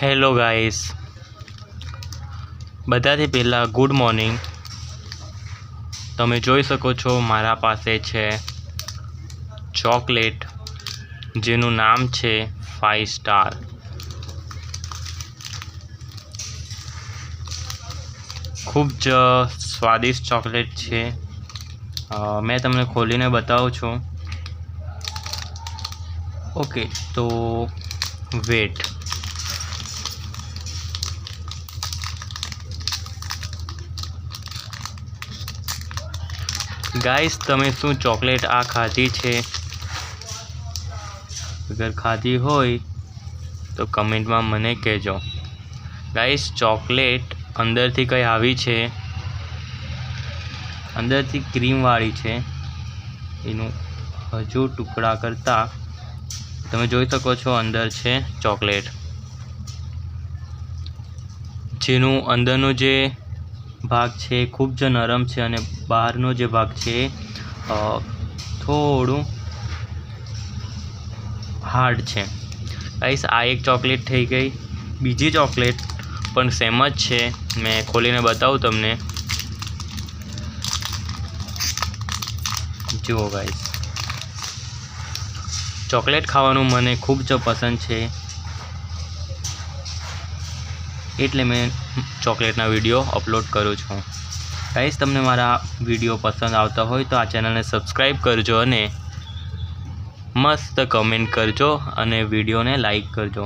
Hello guys બધાથી પહેલાં good morning તમે જોઈ શકો છો મારા પાસે છે ચોકલેટ, જેનું નામ છે ફાઇવ સ્ટાર ખૂબ જ સ્વાદિષ્ટ ચોકલેટ છે. મેં તમને ખોલીને બતાવું છું. ઓકે, તો વેટ ગાઈસ તમે શું ચોકલેટ આ ખાધી છે? અગર ખાધી હોય, તો કમેન્ટમાં મને કહેજો. ગાઈસ ચોકલેટ અંદરથી કંઈ આવી છે? અંદરથી ક્રીમવાળી છે. એનું હજુ ટુકડા કરતાં તમે જોઈ શકો છો અંદર છે ચોકલેટ. જેનું અંદરનું જે ભાગ છે, ખૂબ જ નરમ છે અને બહારનો જે ભાગ છે થોડું હાર્ડ છે. ગાઈસ, આ એક ચોકલેટ થઈ ગઈ. બીજી ચોકલેટ પણ સેમ જ છે. મેં ખોલીને બતાવું તમને. જુઓ ગાઈસ. ચોકલેટ ખાવાનું મને ખૂબ જ પસંદ છે. એટલે મેં ચોકલેટના વીડિયો અપલોડ કરું છું. ગાઈસ તમને મારા વીડિયો પસંદ આવતા હોય તો આ ચેનલને સબસ્ક્રાઈબ કરજો અને મસ્ત કમેન્ટ કરજો અને વિડીયોને લાઈક કરજો.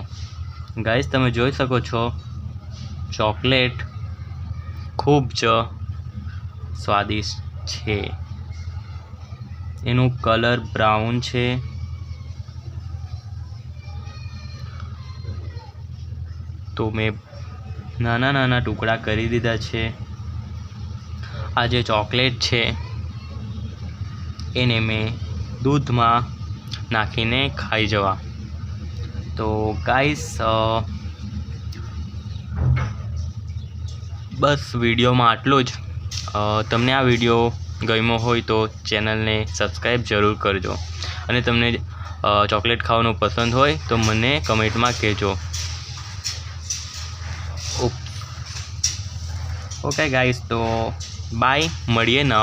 ગાઈસ તમે જોઈ શકો છો, ચોકલેટ ખૂબ જ સ્વાદિષ્ટ છે. એનું કલર બ્રાઉન છે. તો મેં નાના નાના ટુકડા કરી દીધા છે. આ જે ચોકલેટ છે, એને મેં દૂધમાં નાખીને ખાઈ જવા. તો ગાઈસ બસ વિડીયોમાં આટલું જ. તમને આ વીડિયો ગમ્યો હોય તો ચેનલને સબસ્ક્રાઈબ જરૂર કરજો. અને તમને ચોકલેટ ખાવાનું પસંદ હોય તો મને કમેન્ટમાં કહેજો. ઓકે ગાઈસ તો બાય મળીએ નવા